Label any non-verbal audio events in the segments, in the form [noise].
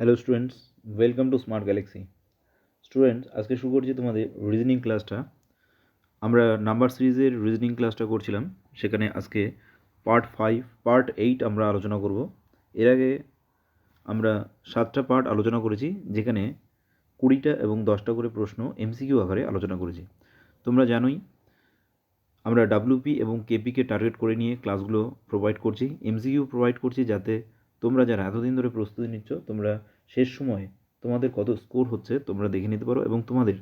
Hello students welcome to Smart Galaxy students আজকে শুরু করছি তোমাদের রিজনিং ক্লাসটা আমরা নাম্বার সিরিজের রিজনিং ক্লাসটা করছিলাম, সেখানে আজকে পার্ট ফাইভ পার্ট এইট আমরা আলোচনা করব। এর আগে আমরা সাতটা পার্ট আলোচনা করেছি, যেখানে কুড়িটা এবং দশটা করে প্রশ্ন এমসিকিউ আকারে আলোচনা করেছি। তোমরা জানোই, আমরা ডাব্লিউপি এবং কেপিকে টার্গেট করে নিয়ে ক্লাসগুলো প্রোভাইড করছি এমসিকিউ প্রোভাইড করছি যাতে তোমরা যারা এতদিন ধরে প্রস্তুতি নিচ্ছ, তোমরা শেষ সময়ে তোমাদের কত স্কোর হচ্ছে তোমরা দেখে নিতে পারো এবং তোমাদের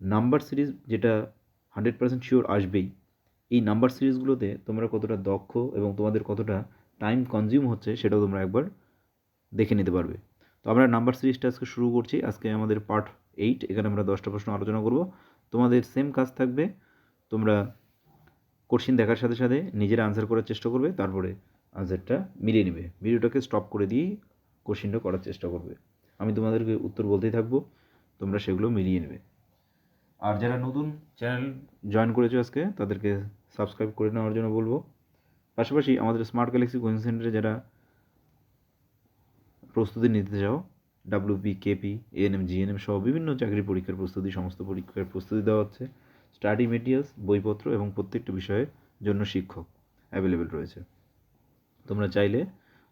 নাম্বার সিরিজ যেটা হান্ড্রেড পার্সেন্ট শিওর আসবেই, এই নাম্বার সিরিজগুলোতে তোমরা কতটা দক্ষ এবং তোমাদের কতটা টাইম কনজিউম হচ্ছে সেটাও তোমরা একবার দেখে নিতে পারবে। তো আমরা নাম্বার সিরিজটা আজকে শুরু করছি, আজকে আমাদের পার্ট এইট, এখানে আমরা দশটা প্রশ্ন আলোচনা করব। তোমাদের সেম কাজ থাকবে, তোমরা কোশ্চিন দেখার সাথে সাথে নিজেরা আনসার করার চেষ্টা করবে, তারপরে আনসারটা মিলিয়ে নেবে। ভিডিওটাকে স্টপ করে দিয়ে কোশ্চিনটা করার চেষ্টা করবে। আমি তোমাদেরকে উত্তর বলতেই থাকব, তোমরা সেগুলো মিলিয়ে নেবে। আর যারা নতুন চ্যানেল জয়েন করেছ আজকে, তাদেরকে সাবস্ক্রাইব করে নেওয়ার জন্য বলব। পাশাপাশি আমাদের স্মার্ট গ্যালাক্সি কোচিং সেন্টারে যারা প্রস্তুতি নিতে চাও ডাব্লিউপি কেপি এএনএম জিএনএম সহ বিভিন্ন চাকরি পরীক্ষার প্রস্তুতি, সমস্ত পরীক্ষার প্রস্তুতি দেওয়া হচ্ছে স্টাডি মেটেরিয়ালস বইপত্র এবং প্রত্যেকটা বিষয়ের জন্য শিক্ষক অ্যাভেলেবেল রয়েছে। তোমরা চাইলে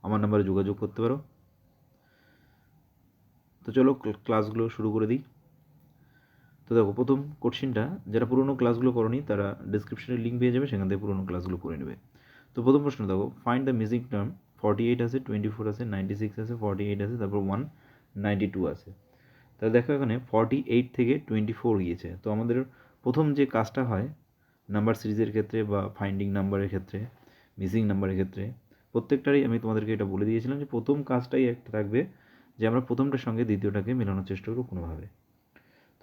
আমার নাম্বারে যোগাযোগ করতে পারো। তো চলো ক্লাসগুলো শুরু করে দিই। তো দেখো, প্রথম কোশ্চিনটা যারা পুরোনো ক্লাসগুলো করনি, তারা ডিসক্রিপশনে লিঙ্ক পেয়ে যাবে, সেখান থেকে পুরোনো ক্লাসগুলো করে নেবে। তো প্রথম প্রশ্ন, দেখো find the missing term forty eight আছে টোয়েন্টি ফোর আছে নাইনটি সিক্স আছে ফর্টি এইট আছে, তারপর ওয়ান নাইনটি টু আছে। তাহলে দেখো এখানে ফর্টি এইট থেকে টোয়েন্টি ফোর গিয়েছে। তো আমাদের প্রথম যে কাজটা হয় নাম্বার সিরিজের ক্ষেত্রে বা ফাইন্ডিং নাম্বারের ক্ষেত্রে মিসিং নাম্বারের ক্ষেত্রে প্রত্যেকটারই আমি তোমাদেরকে এটা বলে দিয়েছিলাম যে প্রথম কাজটাই একটা থাকবে যে আমরা প্রথমটার সঙ্গে দ্বিতীয়টাকে মেলানোর চেষ্টা করব কোনোভাবে।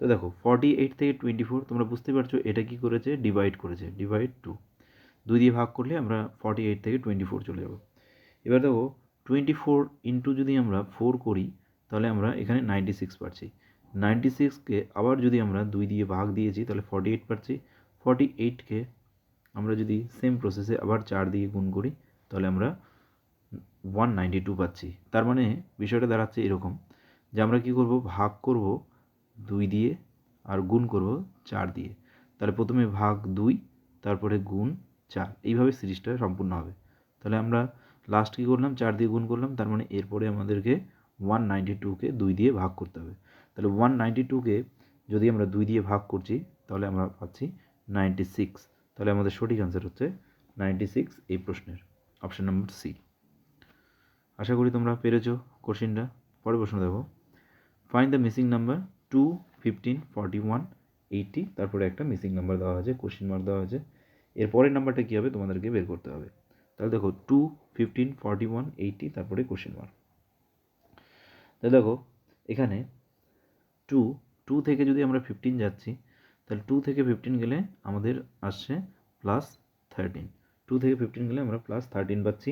তো দেখো ফর্টি এইট থেকে টোয়েন্টি ফোর তোমরা বুঝতে পারছ এটা কি করেছে? ডিভাইড করেছে ডিভাইড টু দুই দিয়ে ভাগ করলে আমরা ফর্টি এইট থেকে টোয়েন্টি ফোর চলে যাব। এবার দেখো টোয়েন্টি ফোর ইন্টু যদি আমরা ফোর করি, তাহলে আমরা এখানে নাইনটি সিক্স পাচ্ছি। নাইনটি সিক্সকে আবার যদি আমরা দুই দিয়ে ভাগ দিয়েছি, তাহলে ফর্টি এইট পাচ্ছি। ফর্টি এইটকে আমরা যদি সেম প্রসেসে আবার চার দিয়ে গুণ করি তাহলে আমরা ওয়ান নাইনটি টু পাচ্ছি। তার মানে বিষয়টা দাঁড়াচ্ছে এরকম যে আমরা কী করব? ভাগ করব দুই দিয়ে আর গুণ করব চার দিয়ে। তাহলে প্রথমে ভাগ দুই, তারপরে গুণ চার। এইভাবে সিরিজটা সম্পূর্ণ হবে। তাহলে আমরা লাস্ট কী করলাম? চার দিয়ে গুণ করলাম। তার মানে এরপরে আমাদেরকে ওয়ান নাইনটি টুকে দুই দিয়ে ভাগ করতে হবে। তাহলে ওয়ান নাইনটি টুকে যদি আমরা দুই দিয়ে ভাগ করছি, তাহলে আমরা পাচ্ছি নাইনটি সিক্স তাহলে আমাদের সঠিক অ্যান্সার হচ্ছে নাইনটি সিক্স এই প্রশ্নের। অপশান নম্বর সি আশা করি তোমরা পেরেছ কোশ্চিনটা। পরে প্রশ্ন দেখো। Find the missing number two fifteen forty one eighty তারপরে একটা মিসিং নাম্বার দেওয়া আছে কোশ্চিন মার্ক দেওয়া আছে এর পরের নাম্বারটা কী হবে? তোমাদেরকে বের করতে হবে। তাহলে দেখো two fifteen forty one eighty তারপরে কোশ্চিন মার্ক তাহলে দেখো, এখানে টু টু থেকে যদি আমরা ফিফটিন যাচ্ছি, তাহলে টু থেকে ফিফটিন গেলে আমাদের আসছে প্লাস থার্টিন টু থেকে ফিফটিন গেলে আমরা প্লাস থার্টিন পাচ্ছি।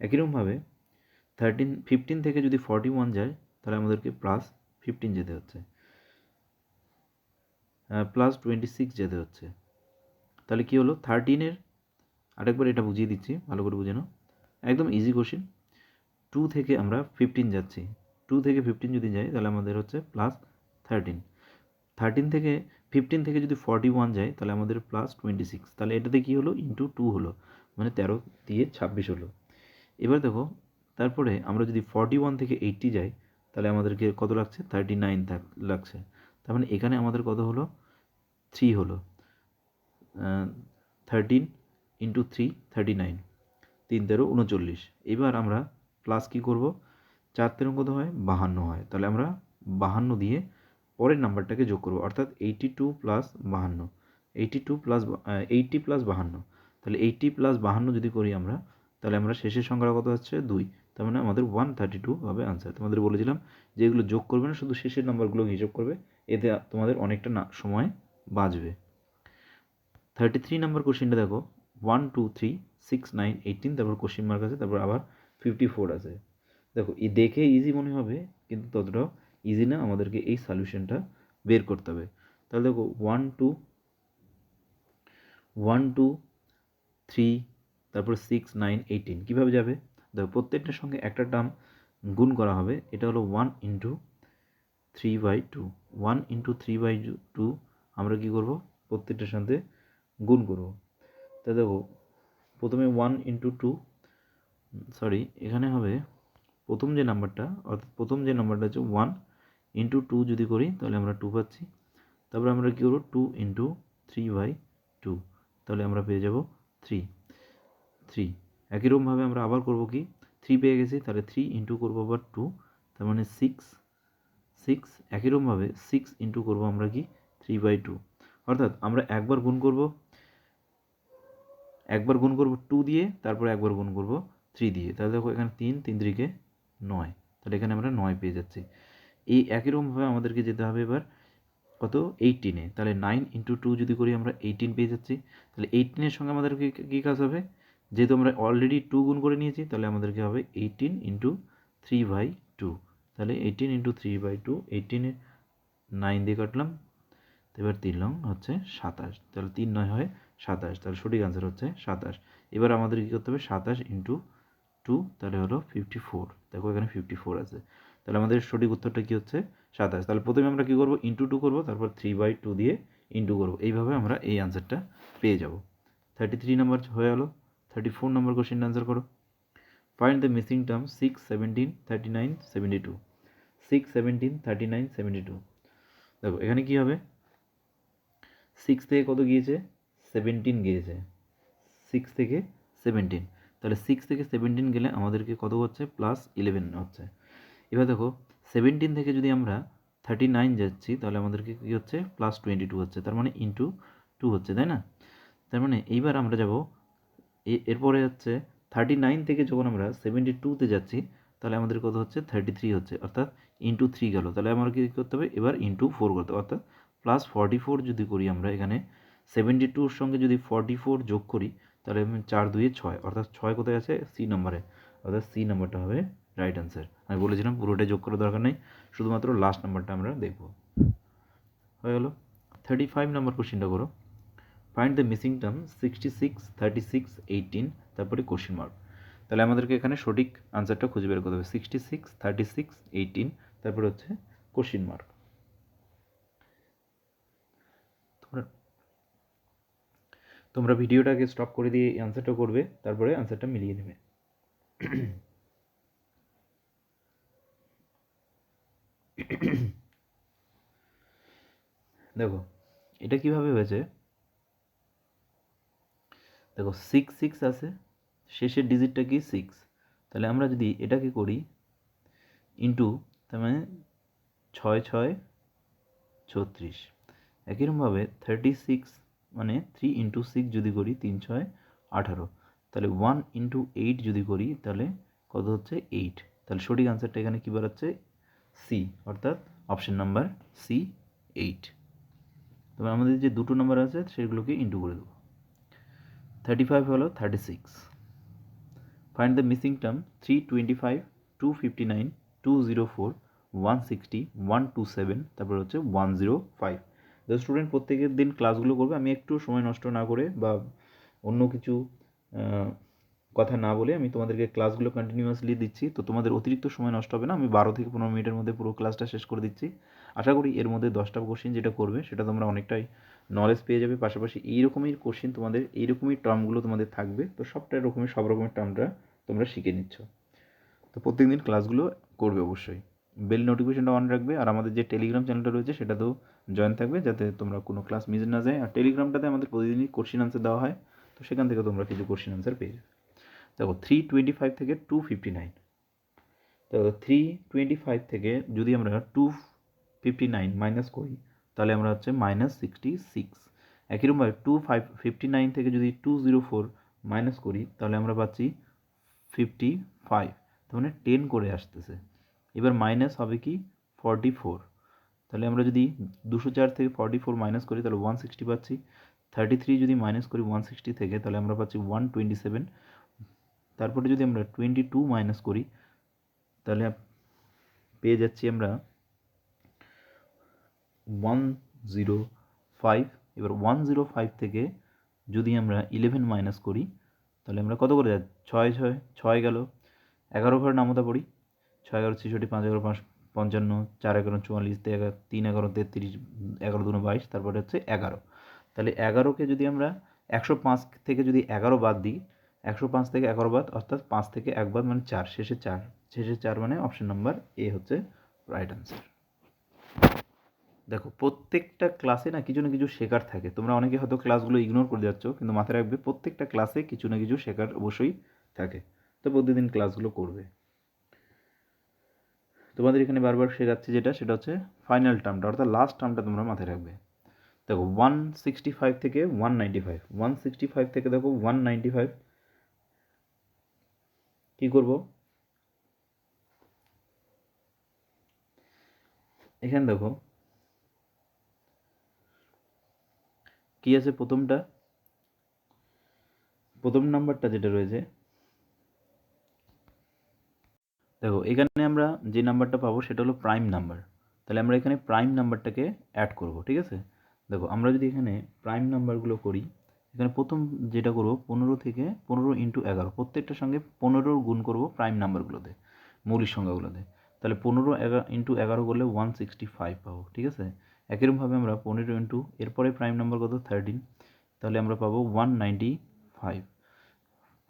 একইরকমভাবে থার্টিন ফিফটিন থেকে যদি ফর্টি ওয়ান যায়, তাহলে আমাদেরকে প্লাস ফিফটিন যেতে হচ্ছে। প্লাস টোয়েন্টি সিক্স যেতে হচ্ছে। তাহলে কী হলো? থার্টিনের আরেকবার এটা বুঝিয়ে দিচ্ছি, ভালো করে বুঝে নাও। একদম ইজি কোশ্চিন টু থেকে আমরা ফিফটিন যাচ্ছি। টু থেকে ফিফটিন যদি যাই তাহলে আমাদের হচ্ছে প্লাস থার্টিন থার্টিন থেকে ফিফটিন থেকে যদি ফর্টি ওয়ান যায়, তাহলে আমাদের প্লাস টোয়েন্টি সিক্স তাহলে এটাতে কী হলো? ইন্টু টু হলো। মানে তেরো দিয়ে ছাব্বিশ হলো। এবার দেখো, তারপরে আমরা যদি ফর্টি ওয়ান থেকে এইটটি যাই, তাহলে আমাদেরকে কত লাগছে? থার্টি নাইন থাক, লাগছে। তার মানে এখানে আমাদের কত হলো? থ্রি হলো। Thirteen into three thirty nine তিন তেরো, উনচল্লিশ। এবার আমরা প্লাস কী করব? চার তেরো কত হয়, বাহান্ন হয়। তাহলে আমরা বাহান্ন দিয়ে পরের নাম্বারটাকে যোগ করব, অর্থাৎ এইটি টু প্লাস বাহান্ন। Eighty two plus eighty plus বাহান্ন। তাহলে এইটটি প্লাস বাহান্ন যদি করি আমরা, তাহলে আমরা শেষের সংখ্যাটা কত হচ্ছে দুই। তার মানে আমাদের ওয়ান থার্টি টু হবে আনসার তোমাদের বলেছিলাম যে এগুলো যোগ করবে না, শুধু শেষের নাম্বারগুলো হিসাব করবে, এতে তোমাদের অনেকটা না, সময় বাঁচবে। থার্টি থ্রি নাম্বার কোশ্চেনটা দেখো। One two three six nine eighteen তারপর কোশ্চেন মার্ক আছে, তারপর আবার ফিফটি ফোর আছে। দেখো দেখে ইজি মনে হবে, কিন্তু ততটাও ইজি না, আমাদেরকে এই সলিউশনটা বের করতে হবে। তাহলে দেখো one two one two three তারপর সিক্স নাইন এইটিন কীভাবে যাবে? দেখো, প্রত্যেকটার সঙ্গে একটা টার্ম গুণ করা হবে। এটা হলো one into three by two one into three by two আমরা কী করব? প্রত্যেকটার সাথে গুণ করব। তা দেখো, প্রথমে ওয়ান ইন্টু টু সরি এখানে হবে, প্রথম যে নাম্বারটা অর্থাৎ প্রথম যে নাম্বারটা হচ্ছে ওয়ান ইন্টু টু যদি করি, তাহলে আমরা টু পাচ্ছি। তারপরে আমরা কী করব? Two into three by two তাহলে আমরা পেয়ে যাব থ্রি থ্রি একই রকমভাবে আমরা আবার করব কি? থ্রি পেয়ে গেছি, তাহলে থ্রি ইন্টু করব আবার টু তার মানে সিক্স সিক্স একই রকমভাবে সিক্স ইন্টু করব আমরা কি? থ্রি বাই টু অর্থাৎ আমরা একবার গুণ করব। একবার গুণ করব টু দিয়ে, তারপরে একবার গুণ করব থ্রি দিয়ে। তাহলে দেখো এখানে তিন তিন তিরিকে নয়। তাহলে এখানে আমরা নয় পেয়ে যাচ্ছি। এই একই রকমভাবে আমাদেরকে যেতে হবে এবার। কত? এইটিনে তাহলে নাইন ইন্টু টু যদি করি আমরা এইটিন পেয়ে যাচ্ছি। তাহলে এইটিনের সঙ্গে আমাদেরকে কী কাজ হবে? যেহেতু আমরা অলরেডি টু গুণ করে নিয়েছি, তাহলে আমাদেরকে হবে eighteen into three by two তাহলে eighteen into three by two এইটিনে nine দিয়ে কাটলাম। এবার তিন লং হচ্ছে সাতাশ। তাহলে তিন নয় হয় সাতাশ। তাহলে সঠিক আনসার হচ্ছে সাতাশ। এবার আমাদের কী করতে হবে? সাতাশ ইন্টু টু তাহলে হলো ফিফটি ফোর দেখো এখানে ফিফটি ফোর আছে। তাহলে আমাদের সঠিক উত্তরটা কী হচ্ছে? সাতাশ। তাহলে প্রথমে আমরা কী করব? ইন্টু টু করব, তারপর থ্রি বাই টু দিয়ে ইন্টু করব। এইভাবে আমরা এই আনসারটা পেয়ে যাব। থার্টি থ্রি নাম্বার হয়ে গেলো thirty four number question answer করো। Find the missing term six seventeen thirty nine seventy two six seventeen thirty nine seventy two দেখো, এখানে কী হবে? সিক্স থেকে কত গিয়েছে? সেভেন্টিন গিয়েছে। সিক্স থেকে সেভেন্টিন তাহলে সিক্স থেকে সেভেন্টিন গেলে আমাদেরকে কত হচ্ছে? প্লাস ইলেভেন হচ্ছে। এবার দেখো সেভেন্টিন থেকে যদি আমরা থার্টি নাইন যাচ্ছি, তাহলে আমাদেরকে কী হচ্ছে? প্লাস টোয়েন্টি টু হচ্ছে, তার মানে ইন্টু টু হচ্ছে, তাই না? তার মানে এইবার আমরা যাব এরপরে হচ্ছে থার্টি নাইন থেকে যখন আমরা সেভেন্টি টুতে যাচ্ছি, তাহলে আমাদের কত হচ্ছে? থার্টি থ্রি হচ্ছে, অর্থাৎ ইন্টু থ্রি গেল। তাহলে আমার কী করতে হবে? এবার ইন্টু ফোর করতে হবে, অর্থাৎ প্লাস ফর্টি ফোর যদি করি আমরা এখানে সেভেন্টি টুর সঙ্গে যদি ফর্টি ফোর যোগ করি, তাহলে চার দুয়ে ছয়, অর্থাৎ ছয় কোথায় আছে? সি নম্বরে অর্থাৎ সি নাম্বারটা হবে রাইট অ্যান্সার আমি বলেছিলাম পুরোটাই যোগ করার দরকার নেই, শুধুমাত্র লাস্ট নাম্বারটা আমরা দেখব। হয়ে গেল। থার্টি ফাইভ নাম্বার কোশ্চেনটা করো। Find the missing term sixty six thirty six eighteen তারপরে কোশ্চেন মার্ক তাহলে আমাদেরকে এখানে সঠিক আনসারটা খুঁজে বের করতে হবে। Sixty six thirty six eighteen তারপরে হচ্ছে কোশ্চেন মার্ক তোমরা ভিডিওটাকে স্টপ করে দিয়ে আনসারটা করবে, তারপরে আনসারটা মিলিয়ে নেবে। [clears throat] দেখো, এটা কীভাবে হয়েছে? দেখো সিক্স সিক্স আছে, শেষের ডিজিটটা কি সিক্স তাহলে আমরা যদি এটাকে করি ইন্টু তার মানে ছয় ছয়, ছত্রিশ। একইরকমভাবে থার্টি সিক্স মানে থ্রি ইন্টু সিক্স যদি করি, তিন, ছয়, আঠারো। তাহলে ওয়ান ইন্টু এইট যদি করি, তাহলে কত হচ্ছে? এইট তাহলে সঠিক আনসারটা এখানে কী বেরোচ্ছে সি অর্থাৎ অপশন নাম্বার সি এইট তবে আমাদের যে দুটো নাম্বার আছে, সেগুলোকে ইন্টু করে দেবো। থার্টি ফাইভ হলো thirty six find the missing term three twenty five two fifty nine two zero four one sixty one two seven তারপর হচ্ছে one zero five the student প্রত্যেকের দিন ক্লাসগুলো করবে, আমি একটু সময় নষ্ট না করে বা অন্য কিছু কথা না বলে আমি তোমাদেরকে ক্লাসগুলো কন্টিনিউয়াসলি দিচ্ছি। তো তোমাদের অতিরিক্ত সময় নষ্ট হবে না। আমি বারো থেকে পনেরো মিনিটের মধ্যে পুরো ক্লাসটা শেষ করে দিচ্ছি। আশা করি এর মধ্যে দশটা কোশ্চেন যেটা করবে, সেটা তোমরা অনেকটাই নলেজ পেয়ে যাবে। পাশাপাশি এইরকমই কোশ্চেন তোমাদের, এইরকমই টার্মগুলো তোমাদের থাকবে। তো সবটা রকমের সব রকমের টার্মটা তোমরা শিখে নিচ্ছ। তো প্রত্যেক দিন ক্লাসগুলো করবে অবশ্যই। বেল নোটিফিকেশনটা অন রাখবে। আর আমাদের যে টেলিগ্রাম চ্যানেলটা রয়েছে, সেটাতেও জয়েন থাকবে, যাতে তোমরা কোনো ক্লাস মিস না যায়। আর টেলিগ্রামটাতে আমাদের প্রতিদিনই কোশ্চেন আনসার দেওয়া হয়। তো সেখান থেকে তোমরা কিছু কোশ্চেন আনসার পেয়ে যাবে। দেখো থ্রি টোয়েন্টি ফাইভ থেকে টু ফিফটি নাইন তো থ্রি টোয়েন্টি ফাইভ থেকে যদি আমরা টু ফিফটি নাইন মাইনাস করি, তাহলে আমরা হচ্ছে মাইনাস সিক্সটি সিক্স একই একইরকমভাবে টু ফাইভ ফিফটি নাইন থেকে যদি টু জিরো ফোর মাইনাস করি, তাহলে আমরা পাচ্ছি ফিফটি ফাইভ তার মানে টেন করে আসতেছে। এবার মাইনাস হবে কি ফর্টি ফোর তাহলে আমরা যদি দুশো চার থেকে ফর্টি ফোর মাইনাস করি, তাহলে ওয়ান সিক্সটি পাচ্ছি। থার্টি থ্রি যদি মাইনাস করি ওয়ান সিক্সটি থেকে, তাহলে আমরা পাচ্ছি ওয়ান টোয়েন্টি সেভেন তারপরে যদি আমরা টোয়েন্টি টু মাইনাস করি, তাহলে পেয়ে যাচ্ছি আমরা ওয়ান জিরো ফাইভ এবার ওয়ান জিরো ফাইভ থেকে যদি আমরা ইলেভেন মাইনাস করি, তাহলে আমরা কত করে যাচ্ছি? ছয় ছয় ছয় গেল। এগারো ঘর নামতা পড়ি। ছয় এগারো ছেষট্টি, পাঁচ এগারো পাঁচ, পঞ্চান্ন, চার এগারো চুয়াল্লিশ এগারো, তিন এগারো তেত্রিশ, এগারো দুনো বাইশ, তারপরে হচ্ছে এগারো। তাহলে এগারোকে যদি আমরা একশো পাঁচ থেকে যদি এগারো বাদ দিই একশো পাঁচ থেকে এগারো বাদ, অর্থাৎ পাঁচ থেকে এক বাদ মানে চার, শেষে চার। শেষে চার মানে অপশন নাম্বার এ হচ্ছে রাইট আনসার দেখো, প্রত্যেকটা ক্লাসে না কিছু না কিছু শেখার থাকে। তোমরা অনেকে হয়তো ক্লাসগুলো ইগনোর করে যাচ্ছ, কিন্তু মাথায় রাখবে প্রত্যেকটা ক্লাসে কিছু না কিছু শেখার অবশ্যই থাকে। তো প্রতিদিন ক্লাসগুলো করবে। তোমাদের এখানে বারবার শেখাচ্ছি যেটা, সেটা হচ্ছে ফাইনাল টার্মটা অর্থাৎ লাস্ট টার্মটা তোমরা মাথায় রাখবে। দেখো ওয়ান সিক্সটি ফাইভ থেকে one ninety five one sixty five থেকে দেখো ওয়ান নাইনটি ফাইভ কী করব? এখানে দেখো। কি আছে প্রথমটা? প্রথম নাম্বারটা যেটা রয়েছে। দেখো, এখানে আমরা যে নাম্বারটা পাবো সেটা হলো প্রাইম নাম্বার তাহলে আমরা এখানে প্রাইম নাম্বারটাকে অ্যাড করব, ঠিক আছে? দেখো, আমরা যদি এখানে প্রাইম নাম্বারগুলো করি এখানে প্রথম যেটা করব, পনেরো থেকে পনেরো ইন্টু এগারো। প্রত্যেকটার সঙ্গে পনেরোর গুণ করব প্রাইম নাম্বারগুলোতে মৌলিক সংখ্যাগুলোতে। তাহলে পনেরো এগারো ইন্টু এগারো করলে ওয়ান সিক্সটি ফাইভ পাবো, ঠিক আছে? একইরকমভাবে আমরা পনেরো ইন্টু এরপরে প্রাইম নাম্বার কত? থার্টিন তাহলে আমরা পাবো ওয়ান নাইনটি ফাইভ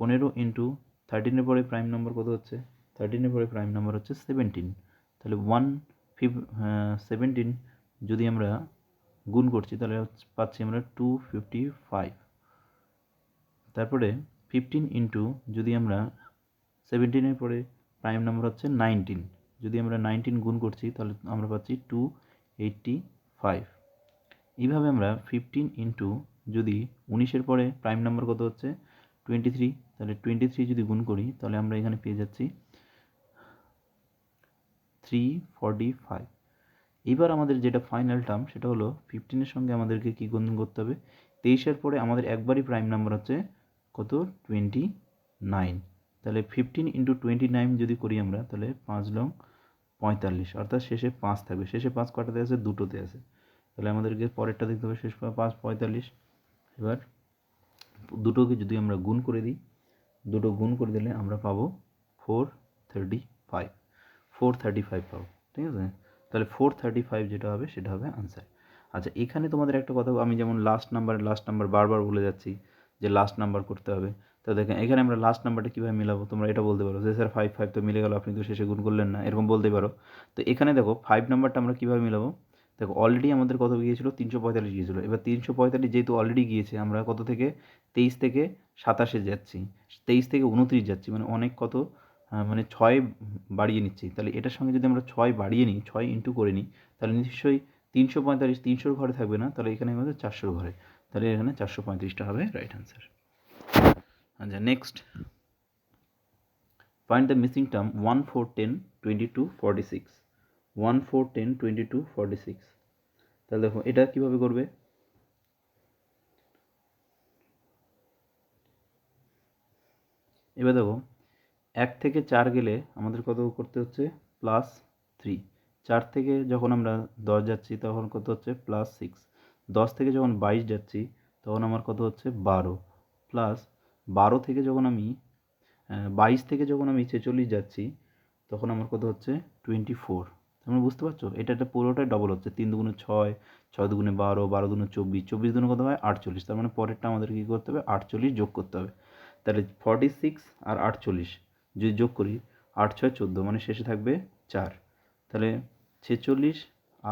পনেরো ইন্টু থার্টিনের পরে প্রাইম নাম্বার কত হচ্ছে? থার্টিনের পরে প্রাইম নাম্বার হচ্ছে সেভেন্টিন তাহলে ওয়ান ফিফ সেভেন্টিন যদি আমরা গুণ করছি, তাহলে পাচ্ছি আমরা টু ফিফটি ফাইভ তারপরে ফিফটিন ইন্টু যদি আমরা সেভেন্টিনের পরে প্রাইম নাম্বার হচ্ছে নাইনটিন যদি আমরা নাইনটিন গুণ করছি, তাহলে আমরা পাচ্ছি টু এইটটি ফাইভ এইভাবে আমরা ফিফটিন ইন্টু যদি উনিশের পরে প্রাইম নাম্বার কত হচ্ছে? টোয়েন্টি থ্রি তাহলে টোয়েন্টি থ্রি যদি গুণ করি, তাহলে আমরা এখানে পেয়ে যাচ্ছি থ্রি ফর্টি ফাইভ এবার আমাদের যেটা ফাইনাল টার্ম সেটা হলো ফিফটিনের সঙ্গে আমাদেরকে কী গুণ করতে হবে? তেইশের পরে আমাদের একবারই প্রাইম নাম্বার হচ্ছে কত? টোয়েন্টি নাইন তাহলে ফিফটিন ইন্টু টোয়েন্টি নাইন যদি করি আমরা, তাহলে পাঁচ লং পঁয়তাল্লিশ। অর্থাৎ শেষে পাঁচ থাকবে। শেষে পাঁচ কটাতে আছে? দুটোতে আছে। তাহলে আমাদেরকে পরেরটা দেখতে হবে। শেষ পাঁচ, পঁয়তাল্লিশ। এবার দুটোকে যদি আমরা গুণ করে দিই, দুটো গুণ করে দিলে আমরা পাবো four thirty five four thirty five পাবো। ঠিক আছে? তাহলে ফোর থার্টি ফাইভ যেটা হবে, সেটা হবে আনসার আচ্ছা এখানে তোমাদের একটা কথা আমি যেমন লাস্ট নাম্বার লাস্ট নাম্বার বারবার বলে যাচ্ছি। যে লাস্ট নাম্বার করতে হবে। তো দেখেন, এখানে আমরা লাস্ট নাম্বারটা কীভাবে মিলাবো? তোমরা এটা বলতে পারো যে, স্যার ফাইভ ফাইভ তো মিলে গেল, আপনি তো শেষে গুণ করলেন না। এরকম বলতে পারো। তো এখানে দেখো ফাইভ নাম্বারটা আমরা কীভাবে মিলাবো? দেখো অলরেডি আমাদের কত গিয়েছিল? তিনশো পঁয়তাল্লিশ গিয়েছিল। এবার তিনশো পঁয়তাল্লিশ যেহেতু অলরেডি গিয়েছে, আমরা কত থেকে? তেইশ থেকে সাতাশে যাচ্ছি। তেইশ থেকে উনত্রিশ যাচ্ছি মানে অনেক কত? মানে ছয় বাড়িয়ে নিচ্ছি। তাহলে এটার সঙ্গে যদি আমরা ছয় বাড়িয়ে নিই, ছয় ইন্টু করে নিই, তাহলে নিশ্চয়ই তিনশো পঁয়তাল্লিশ তিনশোর ঘরে থাকবে না, তাহলে এখানে আমাদের চারশোর ঘরে। তাহলে এখানে চারশো পঁয়ত্রিশটা হবে রাইট অ্যান্সার আচ্ছা next find the missing term one four ten twenty two forty six one four ten twenty two forty six তাহলে দেখো, এটা কীভাবে করবে? এবার দেখো, এক থেকে চার গেলে আমাদের কত করতে হচ্ছে? প্লাস থ্রি চার থেকে যখন আমরা দশ যাচ্ছি, তখন কত হচ্ছে? প্লাস সিক্স দশ থেকে যখন বাইশ যাচ্ছি, তখন আমার কত হচ্ছে? বারো। প্লাস বারো থেকে যখন আমি বাইশ থেকে যখন আমি ছেচল্লিশ যাচ্ছি, তখন আমার কত হচ্ছে? টোয়েন্টি ফোর তোমরা বুঝতে পারছ? এটা একটা পুরোটাই ডবল হচ্ছে। তিন দুগুণে ছয় ছয় দুগুণে বারো বারো দুগুণে চব্বিশ। চব্বিশ দুগুণে কত হয়? আটচল্লিশ। তার মানে পরেরটা আমাদের কী করতে হবে? আটচল্লিশ যোগ করতে হবে। তাহলে ফর্টি সিক্স আর আটচল্লিশ, যদি যোগ করি, আট, ছয়, চোদ্দ মানে শেষে থাকবে চার। তাহলে ছেচল্লিশ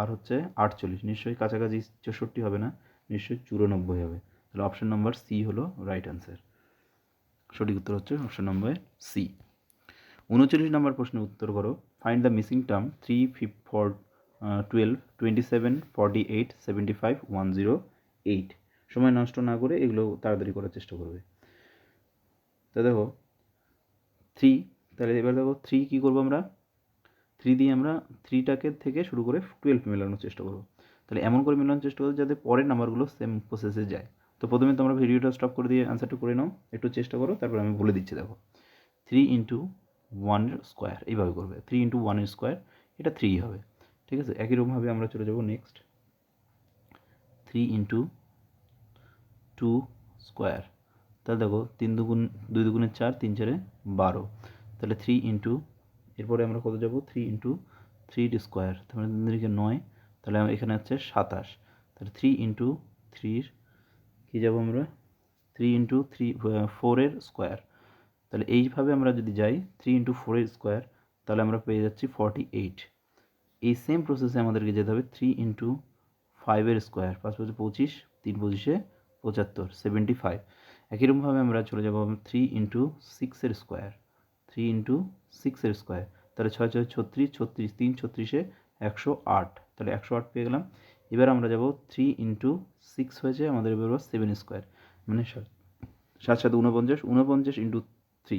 আর হচ্ছে আটচল্লিশ। নিশ্চয়ই কাছাকাছি চৌষট্টি হবে না? নিশ্চয়ই চুরানব্বই হবে। তাহলে অপশন নম্বর সি হলো রাইট অ্যান্সার সঠিক উত্তর হচ্ছে অপশন নম্বর সি উনচল্লিশ নম্বর প্রশ্নের উত্তর করো। Find the missing term three fif four twelve twenty seven forty eight seventy five one zero eight সময় নষ্ট না করে এগুলো তাড়াতাড়ি করার চেষ্টা করবে। তা দেখো থ্রি তাহলে এবার দেখো থ্রি কী করব আমরা? থ্রি দিয়ে আমরা থ্রিটাকে থেকে শুরু করে টুয়েলভ মেলানোর চেষ্টা করব। তাহলে এমন করে মেলানোর চেষ্টা করব যাতে পরের নাম্বারগুলো সেম প্রসেসে যায়। তো প্রথমে তোমরা ভিডিওটা স্টপ করে দিয়ে অ্যান্সারটা করে নাও, একটু চেষ্টা করো, তারপর আমি বলে দিচ্ছি, দেখো। থ্রি ইন্টু ওয়ানের স্কোয়ার এইভাবে করবে। থ্রি ইন্টু ওয়ানের স্কোয়ার এটা থ্রি হবে। ঠিক আছে? একই রকমভাবে আমরা চলে যাব next three into two square তাহলে দেখো, তিন দুগুণ, দুই দুগুণের চার, তিন চারে বারো। তাহলে থ্রি ইন্টু এরপরে আমরা কত যাব? থ্রি ইন্টু থ্রির স্কোয়ার তাহলে তিন দিকে নয়, তাহলে এখানে হচ্ছে সাতাশ। তাহলে থ্রি ইন্টু থ্রির কী যাব আমরা? থ্রি ইন্টু থ্রি ফোরের স্কোয়ার তাহলে এইভাবে আমরা যদি যাই থ্রি ইন্টু ফোরের স্কোয়ার তাহলে আমরা পেয়ে যাচ্ছি ফর্টি এইট এই সেম প্রসেসে আমাদেরকে যেতে হবে থ্রি ইন্টু ফাইভের স্কোয়ার পাঁচ পাঁচে পঁচিশ, তিন পঁচিশে পঁচাত্তর সেভেন্টি ফাইভ একইরকমভাবে আমরা চলে যাব থ্রি ইন্টু সিক্সের স্কোয়ার থ্রি ইন্টু সিক্সের স্কোয়ার তাহলে ছয় ছয় ছত্রিশ ছত্রিশ তিন, ছত্রিশে একশো আট। তাহলে একশো আট পেয়ে গেলাম। এবার আমরা যাব থ্রি ইন্টু সিক্স হয়েছে আমাদের বেরোবো সেভেন স্কোয়ার মানে সাত সাত ঊনপঞ্চাশ ঊনপঞ্চাশ into three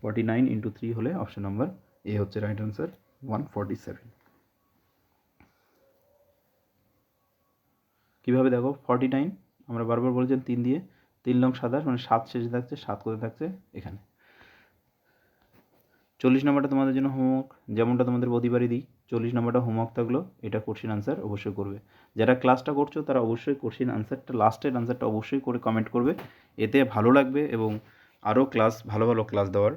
forty nine into three হলে অপশন নাম্বার এ হচ্ছে right answer one forty seven কীভাবে দেখো? ফর্টি নাইন আমরা বারবার বলেছেন তিন দিয়ে, তিন লং সাতাশ মানে সাত শেষে থাকছে, সাত করে থাকছে? এখানে। চল্লিশ নম্বরটা তোমাদের জন্য হোমওয়ার্ক যেমনটা তোমাদের প্রতিবারই দিই, চল্লিশ নম্বরটা হোমওয়ার্ক থাকল, এটা কোশ্চেন আনসার অবশ্যই করবে। যারা ক্লাসটা করছ, তারা অবশ্যই কোশ্চেন আনসারটা লাস্টের আনসারটা অবশ্যই করে কমেন্ট করবে। এতে ভালো লাগবে এবং আরও ক্লাস ভালো ভালো ক্লাস দেওয়ার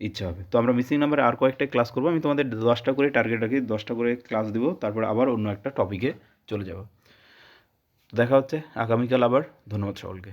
ইচ্ছা হবে। তো আমরা মিসিং নাম্বারে আর কয়েকটা ক্লাস করব, আমি তোমাদের দশটা করে টার্গেট রাখি, দশটা করে ক্লাস দেবো, তারপরে আবার অন্য একটা টপিকে চলে যাব। দেখা হচ্ছে আগামীকাল আবার, ধন্যবাদ সকলকে।